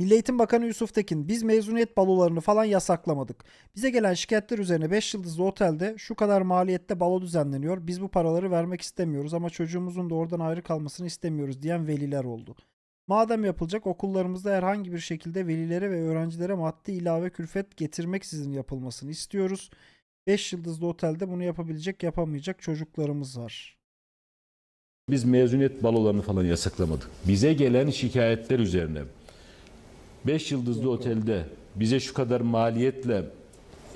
Milli Eğitim Bakanı Yusuf Tekin, biz mezuniyet balolarını falan yasaklamadık. Bize gelen şikayetler üzerine 5 yıldızlı otelde şu kadar maliyette balo düzenleniyor. Biz bu paraları vermek istemiyoruz ama çocuğumuzun da oradan ayrı kalmasını istemiyoruz diyen veliler oldu. Madem yapılacak okullarımızda herhangi bir şekilde velilere ve öğrencilere maddi ilave külfet getirmeksizin yapılmasını istiyoruz. 5 yıldızlı otelde bunu yapabilecek yapamayacak çocuklarımız var. Biz mezuniyet balolarını falan yasaklamadık. Bize gelen şikayetler üzerine 5 yıldızlı otelde bize şu kadar maliyetle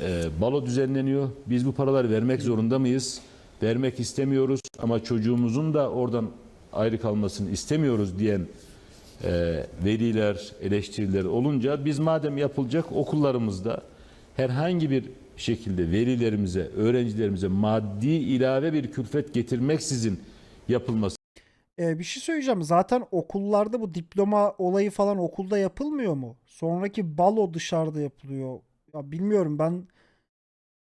e, balo düzenleniyor. Biz bu paraları vermek zorunda mıyız? Vermek istemiyoruz ama çocuğumuzun da oradan ayrı kalmasını istemiyoruz diyen e, veliler, eleştiriler olunca biz madem yapılacak okullarımızda herhangi bir şekilde velilerimize, öğrencilerimize maddi ilave bir külfet getirmeksizin yapılması Ee, bir şey söyleyeceğim. Zaten okullarda bu diploma olayı falan okulda yapılmıyor mu? Sonraki balo dışarıda yapılıyor. Ya bilmiyorum ben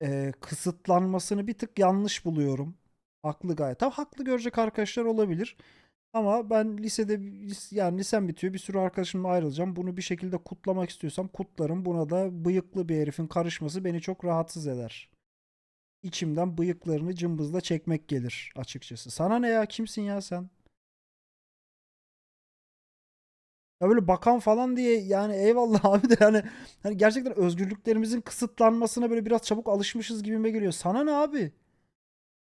e, kısıtlanmasını bir tık yanlış buluyorum. Haklı gayet. Tabii haklı görecek arkadaşlar olabilir. Ama ben lisede lis- yani lisem bitiyor. Bir sürü arkadaşımla ayrılacağım. Bunu bir şekilde kutlamak istiyorsam kutlarım. Buna da bıyıklı bir herifin karışması beni çok rahatsız eder. İçimden bıyıklarını cımbızla çekmek gelir açıkçası. Sana ne ya? Kimsin ya sen? Ya böyle bakan falan diye yani eyvallah abi de yani hani gerçekten özgürlüklerimizin kısıtlanmasına böyle biraz çabuk alışmışız gibime geliyor. Sana ne abi?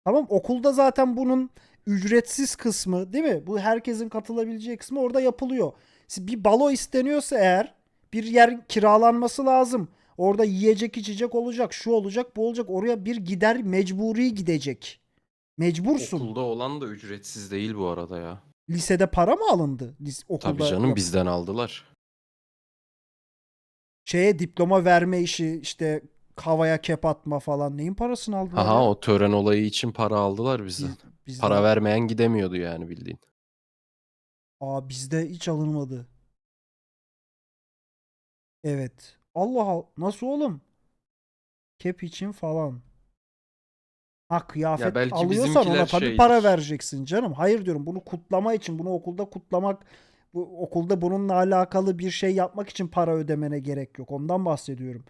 Tamam okulda zaten bunun ücretsiz kısmı değil mi? Bu herkesin katılabileceği kısmı orada yapılıyor. Bir balo isteniyorsa eğer bir yer kiralanması lazım. Orada yiyecek içecek olacak, şu olacak, bu olacak. Oraya bir gider mecburi gidecek. Mecbursun. Okulda olan da ücretsiz değil bu arada ya. Lisede para mı alındı? Lis okulda Tabii canım yap- bizden aldılar. şeye diploma verme işi işte havaya kep atma falan neyin parasını aldılar ya? Aha o tören olayı için para aldılar bizden. Biz- bizde, Para vermeyen gidemiyordu yani bildiğin. Aa bizde hiç alınmadı. Evet. Allah Allah. Nasıl oğlum? Kep için falan. Ha kıyafet belki alıyorsan ona bizimkiler tabii şeydir. para vereceksin canım. Hayır diyorum bunu kutlama için bunu okulda kutlamak bu okulda bununla alakalı bir şey yapmak için para ödemene gerek yok. Ondan bahsediyorum.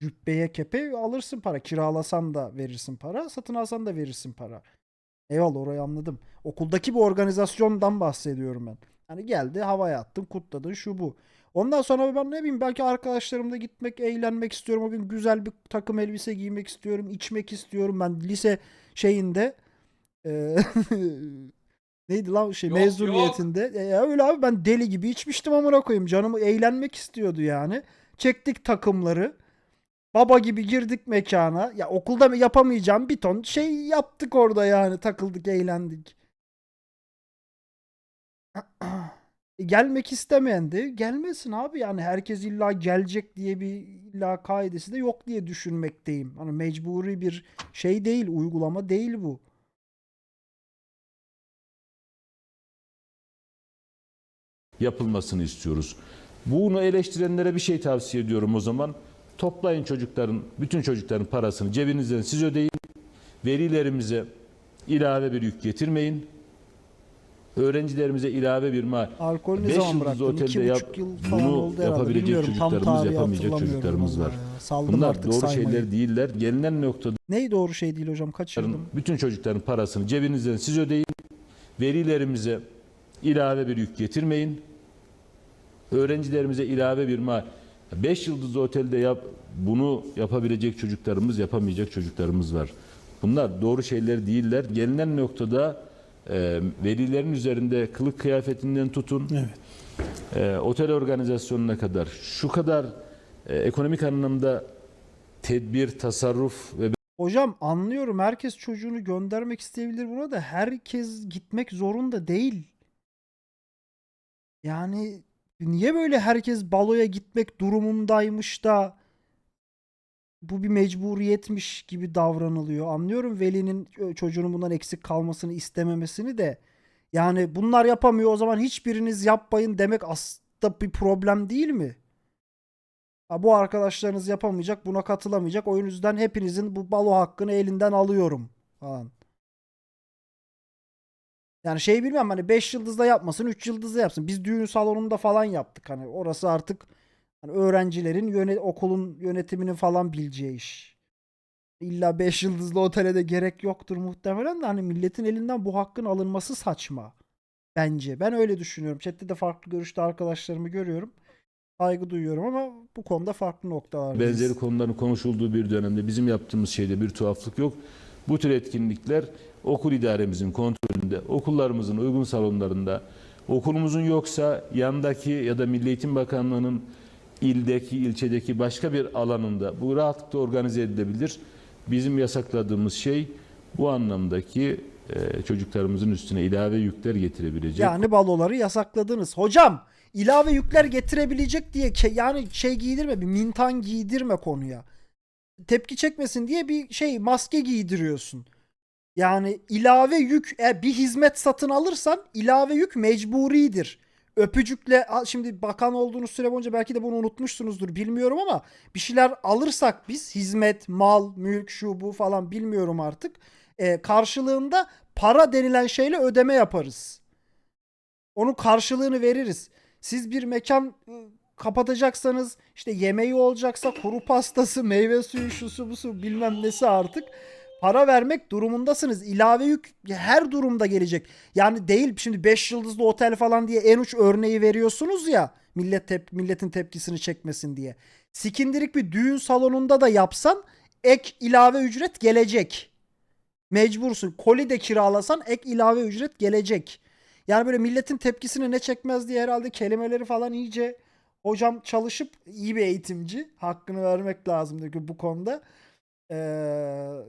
Cübbeye kepe alırsın para. Kiralasan da verirsin para. Satın alsan da verirsin para. Eyvallah orayı anladım. Okuldaki bir organizasyondan bahsediyorum ben. Hani geldi havaya attın kutladın şu bu. Ondan sonra ben ne bileyim belki arkadaşlarımla gitmek, eğlenmek istiyorum. O gün güzel bir takım elbise giymek istiyorum, içmek istiyorum. Ben lise şeyinde e, neydi lan şey Yok, mezuniyetinde. E, ya öyle abi ben deli gibi içmiştim amına koyayım. Canımı eğlenmek istiyordu yani. Çektik takımları. Baba gibi girdik mekana. Ya okulda yapamayacağım bir ton şey yaptık orada yani. Takıldık, eğlendik. E, gelmek istemeyen de gelmesin abi. Yani herkes illa gelecek diye bir illa kaidesi de yok diye düşünmekteyim. Hani mecburi bir şey değil, uygulama değil bu. yapılmasını istiyoruz. Bunu eleştirenlere bir şey tavsiye ediyorum o zaman. Toplayın çocukların, bütün çocukların parasını cebinizden siz ödeyin. Velilerimize ilave bir yük getirmeyin. Öğrencilerimize ilave bir ma Alkol ne Beş zaman bıraktın? otelde yap- yıl falan bunu oldu yapabilecek Bilmiyorum çocuklarımız, yapamayacak çocuklarımız var. ya. Saldım Bunlar doğru saymayı. şeyler değiller. Gelinen noktada Neyi doğru şey değil hocam kaçırdım. bütün çocukların parasını cebinizden siz ödeyin. Velilerimize ilave bir yük getirmeyin. Öğrencilerimize ilave bir ma 5 yıldızlı otelde yap bunu yapabilecek çocuklarımız, yapamayacak çocuklarımız var. Bunlar doğru şeyler değiller. Gelinen noktada e, velilerin üzerinde kılık kıyafetinden tutun, Evet. e, otel organizasyonuna kadar şu kadar e, ekonomik anlamda tedbir, tasarruf ve Hocam anlıyorum herkes çocuğunu göndermek isteyebilir buna da herkes gitmek zorunda değil. Yani niye böyle herkes baloya gitmek durumundaymış da bu bir mecburiyetmiş gibi davranılıyor. Anlıyorum velinin ö, çocuğunun bundan eksik kalmasını istememesini de. Yani bunlar yapamıyor o zaman hiçbiriniz yapmayın demek aslında bir problem değil mi? Ha, bu arkadaşlarınız yapamayacak, buna katılamayacak. O yüzden hepinizin bu balo hakkını elinden alıyorum falan. Yani şey bilmem hani 5 yıldızda yapmasın, 3 yıldızda yapsın. Biz düğün salonunda falan yaptık hani. Orası artık Hani öğrencilerin yöne, okulun yönetimini falan bileceği iş. İlla 5 yıldızlı otele de gerek yoktur muhtemelen de hani milletin elinden bu hakkın alınması saçma. Bence. Ben öyle düşünüyorum. Chat'te de farklı görüşte arkadaşlarımı görüyorum. Saygı duyuyorum ama bu konuda farklı noktalardayız. Benzeri konuların konuşulduğu bir dönemde bizim yaptığımız şeyde bir tuhaflık yok. Bu tür etkinlikler okul idaremizin kontrolünde, okullarımızın uygun salonlarında, okulumuzun yoksa yandaki ya da Milli Eğitim Bakanlığı'nın ildeki, ilçedeki başka bir alanında bu rahatlıkla organize edilebilir. Bizim yasakladığımız şey bu anlamdaki e, çocuklarımızın üstüne ilave yükler getirebilecek Yani baloları yasakladınız. Hocam ilave yükler getirebilecek diye yani şey giydirme bir mintan giydirme konuya. Tepki çekmesin diye bir şey maske giydiriyorsun. Yani ilave yük e, bir hizmet satın alırsan ilave yük mecburidir. Öpücükle şimdi bakan olduğunuz süre boyunca belki de bunu unutmuşsunuzdur bilmiyorum ama bir şeyler alırsak biz hizmet, mal, mülk, şu bu falan bilmiyorum artık. E, karşılığında para denilen şeyle ödeme yaparız. Onun karşılığını veririz. Siz bir mekan ı, kapatacaksanız işte yemeği olacaksa kuru pastası, meyve suyu, şusu busu bilmem nesi artık para vermek durumundasınız. İlave yük her durumda gelecek. Yani değil şimdi 5 yıldızlı otel falan diye en uç örneği veriyorsunuz ya millet tep milletin tepkisini çekmesin diye. Sikindirik bir düğün salonunda da yapsan ek ilave ücret gelecek. Mecbursun. Koli de kiralasan ek ilave ücret gelecek. Yani böyle milletin tepkisini ne çekmez diye herhalde kelimeleri falan iyice hocam çalışıp iyi bir eğitimci. Hakkını vermek lazım diyor bu konuda.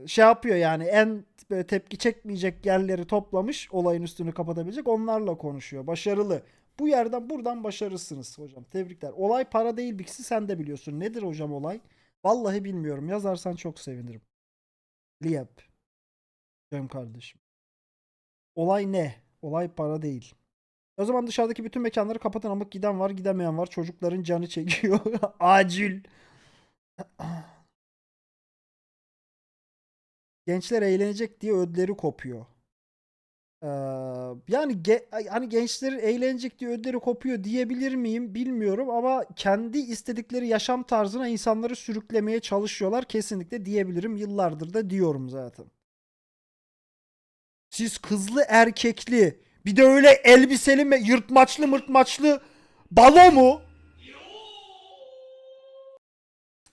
Şey yapıyor yani en böyle tepki çekmeyecek yerleri toplamış olayın üstünü kapatabilecek onlarla konuşuyor. Başarılı. Bu yerden buradan başarısınız hocam. Tebrikler. Olay para değil Bixi sen de biliyorsun. Nedir hocam olay? Vallahi bilmiyorum. Yazarsan çok sevinirim. Liyap. Cem kardeşim. Olay ne? Olay para değil. O zaman dışarıdaki bütün mekanları kapatın ama giden var gidemeyen var. Çocukların canı çekiyor. Acil. Gençler eğlenecek diye ödleri kopuyor. Ee, yani ge- hani gençlerin eğlenecek diye ödleri kopuyor diyebilir miyim bilmiyorum ama kendi istedikleri yaşam tarzına insanları sürüklemeye çalışıyorlar kesinlikle diyebilirim. Yıllardır da diyorum zaten. Siz kızlı erkekli bir de öyle elbiseli mi yırtmaçlı mırtmaçlı balo mu?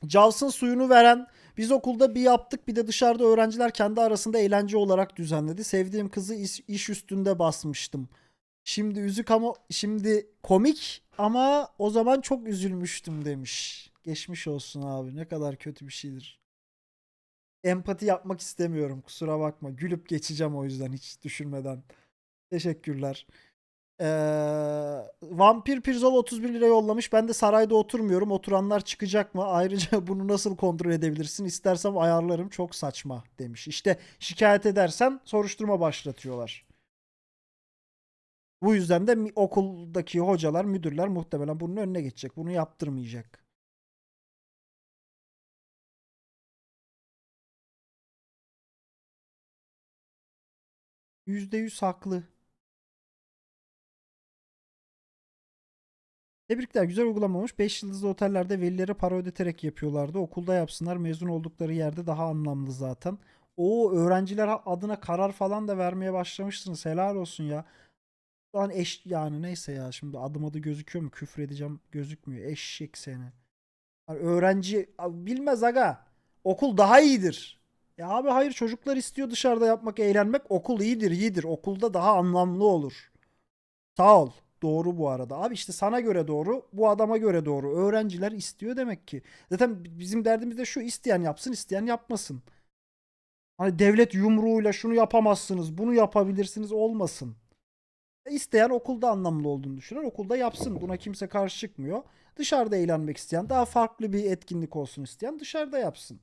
Cavs'ın suyunu veren biz okulda bir yaptık bir de dışarıda öğrenciler kendi arasında eğlence olarak düzenledi. Sevdiğim kızı iş, iş üstünde basmıştım. Şimdi üzük ama şimdi komik ama o zaman çok üzülmüştüm demiş. Geçmiş olsun abi ne kadar kötü bir şeydir. Empati yapmak istemiyorum kusura bakma. Gülüp geçeceğim o yüzden hiç düşünmeden. Teşekkürler. Ee, Vampir Pirzol 31 lira yollamış. Ben de sarayda oturmuyorum. Oturanlar çıkacak mı? Ayrıca bunu nasıl kontrol edebilirsin? İstersem ayarlarım. Çok saçma demiş. İşte şikayet edersen soruşturma başlatıyorlar. Bu yüzden de okuldaki hocalar, müdürler muhtemelen bunun önüne geçecek. Bunu yaptırmayacak. %100 haklı. Tebrikler güzel uygulamamış. 5 yıldızlı otellerde velilere para ödeterek yapıyorlardı. Okulda yapsınlar. Mezun oldukları yerde daha anlamlı zaten. O öğrenciler adına karar falan da vermeye başlamışsınız. Helal olsun ya. Lan eş yani neyse ya şimdi adım adı gözüküyor mu? Küfür edeceğim gözükmüyor. Eşek seni. Hani öğrenci bilmez aga. Okul daha iyidir. Ya abi hayır çocuklar istiyor dışarıda yapmak, eğlenmek. Okul iyidir, iyidir. Okulda daha anlamlı olur. Sağ ol. Doğru bu arada. Abi işte sana göre doğru, bu adama göre doğru. Öğrenciler istiyor demek ki. Zaten bizim derdimiz de şu isteyen yapsın, isteyen yapmasın. Hani devlet yumruğuyla şunu yapamazsınız, bunu yapabilirsiniz olmasın. E, İsteyen okulda anlamlı olduğunu düşünür. Okulda yapsın. Buna kimse karşı çıkmıyor. Dışarıda eğlenmek isteyen, daha farklı bir etkinlik olsun isteyen dışarıda yapsın.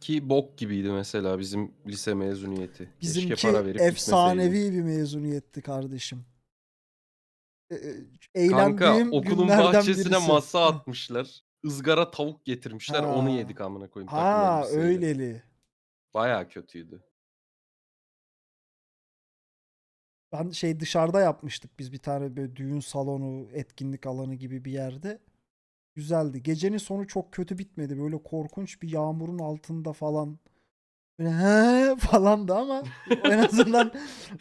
Ki bok gibiydi mesela bizim lise mezuniyeti. Bizimki Keşke para verip gitmeseydim. efsanevi bir mezuniyetti kardeşim. E, e, Kanka Eğlendiğim okulun günlerden bahçesine birisi. masa atmışlar. Izgara tavuk getirmişler Ha. onu yedik amına koyayım. takım Ha elbiseyle. öyleli. Baya kötüydü. Ben şey dışarıda yapmıştık biz bir tane böyle düğün salonu, etkinlik alanı gibi bir yerde. güzeldi. Gecenin sonu çok kötü bitmedi. Böyle korkunç bir yağmurun altında falan. Böyle he falan da ama en azından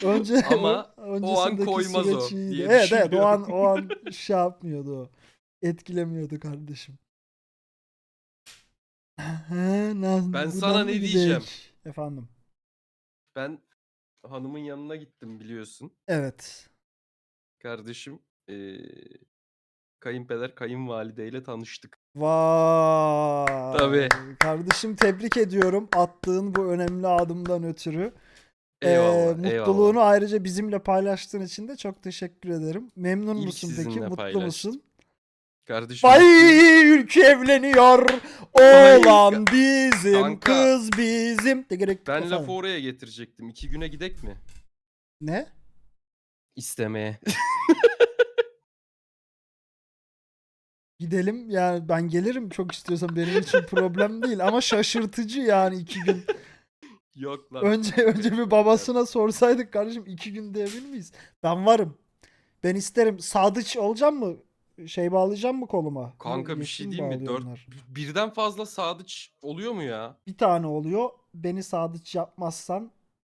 önce Ama o an koymaz o diye Evet evet o an o an şey yapmıyordu o. Etkilemiyordu kardeşim. He, Ben sana ne diyeceğim? Efendim. Ben hanımın yanına gittim biliyorsun. Evet. Kardeşim eee kayınpeder kayınvalideyle tanıştık. Vay. Tabii. Kardeşim tebrik ediyorum attığın bu önemli adımdan ötürü. Ee, Eyvallah, mutluluğunu eyvallah. ayrıca bizimle paylaştığın için de çok teşekkür ederim. Memnun İlk musun peki? Mutlu paylaştım. musun? Kardeşim Bay ülke evleniyor. Oğlan bizim, Kanka. kız bizim. De gerek ben lafı oraya getirecektim. İki güne gidek mi? Ne? İstemeye. Gidelim yani ben gelirim çok istiyorsan benim için problem değil ama şaşırtıcı yani iki gün. Yok lan. Önce önce bir babasına sorsaydık kardeşim iki gün diyebilir miyiz? Ben varım. Ben isterim. Sadıç olacağım mı? Şey bağlayacağım mı koluma? Kanka bir şey diyeyim mi? Dört, birden fazla sadıç oluyor mu ya? Bir tane oluyor. Beni sadıç yapmazsan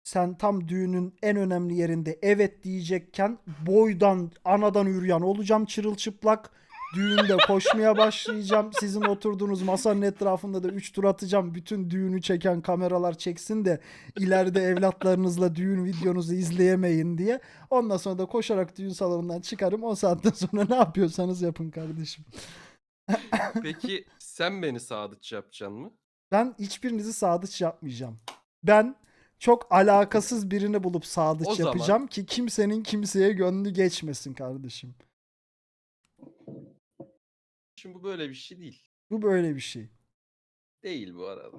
sen tam düğünün en önemli yerinde evet diyecekken boydan anadan yürüyen olacağım çırılçıplak. Düğünde koşmaya başlayacağım. Sizin oturduğunuz masanın etrafında da 3 tur atacağım. Bütün düğünü çeken kameralar çeksin de ileride evlatlarınızla düğün videonuzu izleyemeyin diye. Ondan sonra da koşarak düğün salonundan çıkarım. O saatten sonra ne yapıyorsanız yapın kardeşim. Peki sen beni sadıç yapacaksın mı? Ben hiçbirinizi sadıç yapmayacağım. Ben çok alakasız birini bulup sadıç O zaman- yapacağım ki kimsenin kimseye gönlü geçmesin kardeşim. Şimdi bu böyle bir şey değil. Bu böyle bir şey. Değil bu arada.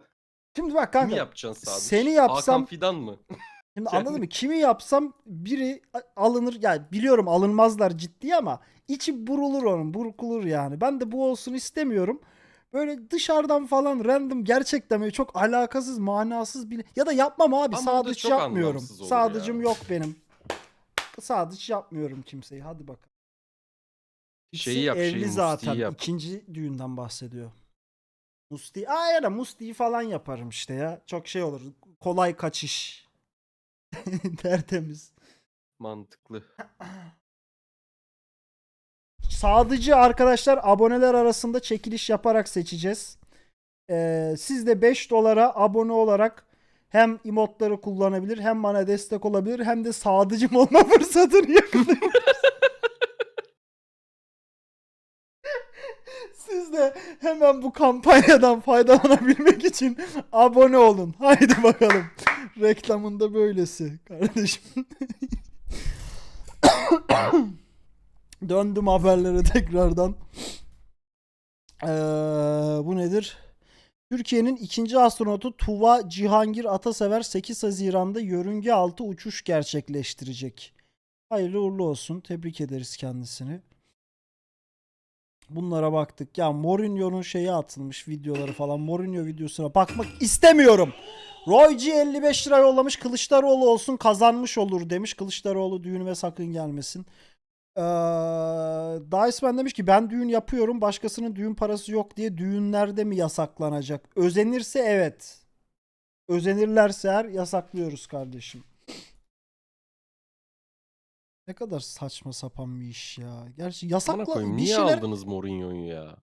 Şimdi bak Kimi kanka. yapacaksın sadıç? seni yapsam- Hakan Fidan mı? Şimdi Yani- anladın mı? Kimi yapsam biri alınır. Yani biliyorum alınmazlar ciddi ama içi burulur onun. Burkulur yani. Ben de bu olsun istemiyorum. Böyle dışarıdan falan random gerçekten böyle çok alakasız, manasız bir ya da yapmam abi. Ama sadıç yapmıyorum. Sadıcım ya. yok benim. Sadıç yapmıyorum kimseyi. Hadi bakalım. Şeyi İkisi yap, şeyi, evli Musti'yi zaten. yap. İkinci düğünden bahsediyor. Musti. Aa ya da Musti'yi falan yaparım işte ya. Çok şey olur. Kolay kaçış. Tertemiz. Mantıklı. Sadıcı arkadaşlar aboneler arasında çekiliş yaparak seçeceğiz. Ee, siz de 5 dolara abone olarak hem emotları kullanabilir hem bana destek olabilir hem de sadıcım olma fırsatını yakalayabilirsiniz. De hemen bu kampanyadan faydalanabilmek için abone olun. Haydi bakalım. Reklamında böylesi kardeşim. Döndüm haberlere tekrardan. Ee, bu nedir? Türkiye'nin ikinci astronotu Tuva Cihangir Atasever 8 Haziran'da yörünge altı uçuş gerçekleştirecek. Hayırlı uğurlu olsun. Tebrik ederiz kendisini. Bunlara baktık. Ya Mourinho'nun şeyi atılmış videoları falan. Mourinho videosuna bakmak istemiyorum. Roy G 55 lira yollamış. Kılıçdaroğlu olsun kazanmış olur demiş. Kılıçdaroğlu düğünüme sakın gelmesin. Ee, Diceman demiş ki ben düğün yapıyorum başkasının düğün parası yok diye düğünlerde mi yasaklanacak? Özenirse evet. Özenirlerse eğer yasaklıyoruz kardeşim. Ne kadar saçma sapan bir iş ya. Gerçi Bana yasakla koyayım. bir Niye şeyler aldınız Mourinho'yu ya?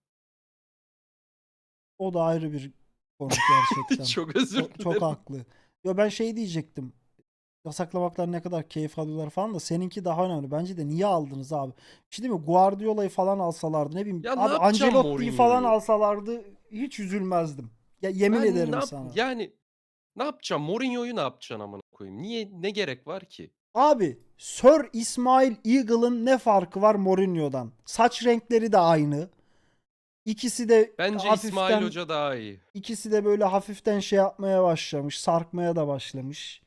o da ayrı bir konu gerçekten. çok özür çok, dilerim. çok haklı. Yo ben şey diyecektim. Yasaklamaklar ne kadar keyif alıyorlar falan da seninki daha önemli. Bence de niye aldınız abi? Bir şey değil mi? Guardiola'yı falan alsalardı ne bileyim. Ya ne abi yapacağım Ancelotti'yi falan Mourinho'yu? alsalardı hiç üzülmezdim. Ya yemin Ben ederim ne yap- sana. Yani ne yapacağım? Mourinho'yu ne yapacaksın amına koyayım? Niye ne gerek var ki? Abi Sir İsmail Eagle'ın ne farkı var Mourinho'dan? Saç renkleri de aynı. İkisi de Bence hafiften, İsmail Hoca daha iyi. ikisi de böyle hafiften şey yapmaya başlamış. Sarkmaya da başlamış.